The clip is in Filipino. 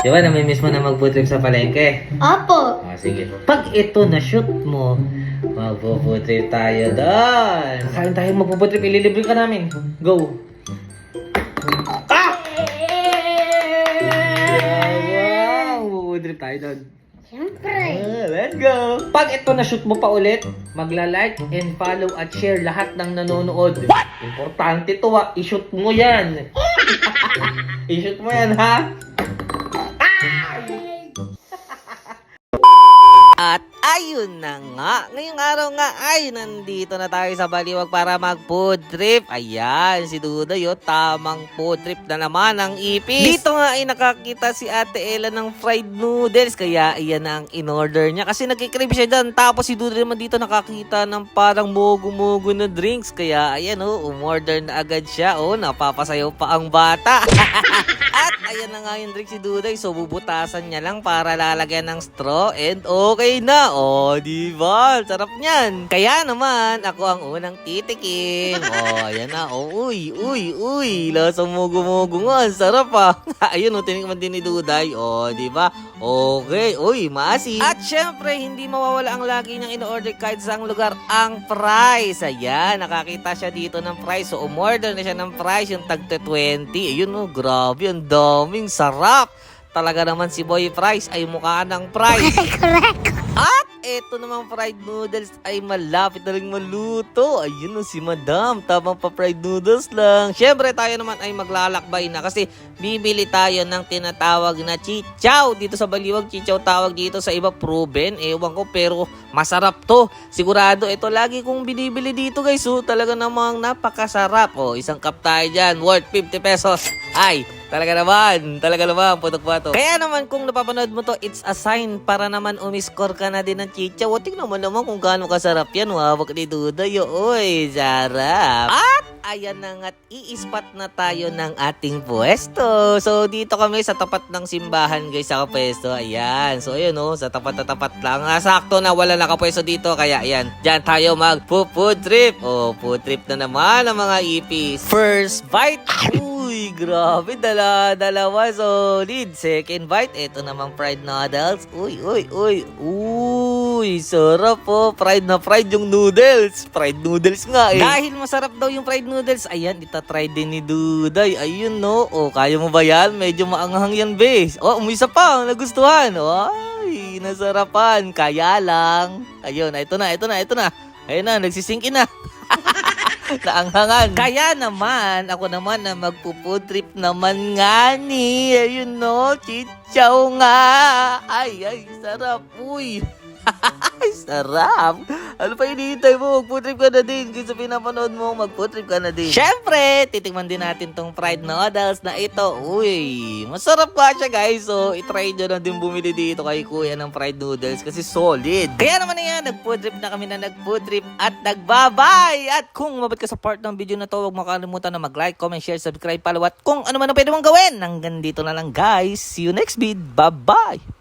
Di ba, namimiss mo na mag-food trip sa palengke? Opo. Ah, sige. Pag ito na-shoot mo, magpo-food trip tayo doon. Kakain tayo magpo-food trip, ililibre ka namin. Go! Ah! Wow! Magpo-food trip tayo doon. Siyempre. Ah, let's go! Pag ito na-shoot mo pa ulit, magla-like and follow at share lahat ng nanonood. Importante to ha, i-shoot mo yan. i-shoot mo yan ha. At ayun na nga, ngayong araw nga ay nandito na tayo sa Baliwag para mag food trip. Ayan, si Duda yo, tamang food trip na naman ang ipis. Dito nga ay nakakita si Ate Ella ng fried noodles, kaya iyan ang in-order niya. Kasi nagkikrib siya dyan, tapos si Duda naman dito nakakita ng parang mogo-mogo na drinks. Kaya ayan oh, umorder na agad siya. Oh, napapasayaw pa ang bata. Ayan na nga yung drink si Duday. So bubutasan niya lang para lalagyan ng straw and okay na. O, di ba? Sarap niyan. Kaya naman, ako ang unang titikim. O, ayan na. O, uy, uy, uy. Lasang mugo-mugo nga. Sarap ah. Ayun o, tinikman din ni Duday. O, di ba? Okay. Uy, maasi. At syempre, hindi mawawala ang lagi niyang in-order kahit sa lugar ang price. Ayan, nakakita siya dito ng price. So, umorder na siya ng price, yung tag 20. Ayun o, grabe, ang daming sarap. Talaga naman si Boy Price ay mukha ng price. Correct. At eto namang fried noodles ay malapit na rin maluto. Ayun o si Madam, tamang pa fried noodles lang. Siyempre tayo naman ay maglalakbay na kasi bibili tayo ng tinatawag na chichaw. Dito sa Baliwag, chichaw tawag dito sa iba proven. Ewan ko pero masarap to. Sigurado ito lagi kong binibili dito guys. So talaga namang napakasarap. O isang cup tayo dyan worth 50 pesos. Ay, Talaga naman, talaga naman, putok pa to. Kaya naman kung napapanood mo to, it's a sign para naman umiscore ka na din ng chicha. O, tingnan mo naman kung gaano kasarap yan. Wawak ni Duda, yo, oy, sarap. At ayan na nga't i-spot na tayo ng ating pwesto. So, dito kami sa tapat ng simbahan, guys, sa pwesto. Ayan, so ayun, oh, sa tapat na tapat lang. Ah, sakto na wala nakapwesto dito, kaya ayan, dyan tayo mag food trip. Oh, food trip na naman ang mga ipis. First bite, Uy, grabe. Dala, dalawa. Solid. Second bite. Ito namang fried noodles. Uy, uy, uy. Uy, sarap po. Fried na fried yung noodles. Fried noodles nga eh. Dahil masarap daw yung fried noodles, ayan, itatry din ni Duday. Ayun no. O, kaya mo ba yan? Medyo maanghang yan, bes. O, umisa pa. Nagustuhan. Ay, nasarapan. Kaya lang. Ayun, ito na, ito na, ito na. Ayun na, nagsisingkin na. naanghangan. Kaya naman, ako naman na magpo-food trip naman nga ni. Ayun no, chichaw nga. Ay, ay, sarap. Uy. Ay, sarap. Ano pa hinihintay mo? Mag-food trip ka na din. Kung sa pinapanood mo, mag-food trip ka na din. Siyempre, titikman din natin tong fried noodles na ito. Uy, masarap pa siya guys. So, itry nyo na din bumili dito kay kuya ng fried noodles kasi solid. Kaya naman na yan, nag-food trip na kami na nag-food trip at nagbabay. At kung mabot ka sa part ng video na to, huwag makalimutan na mag-like, comment, share, subscribe, follow at kung ano man ang pwede mong gawin. Hanggang dito na lang guys. See you next vid. Bye-bye!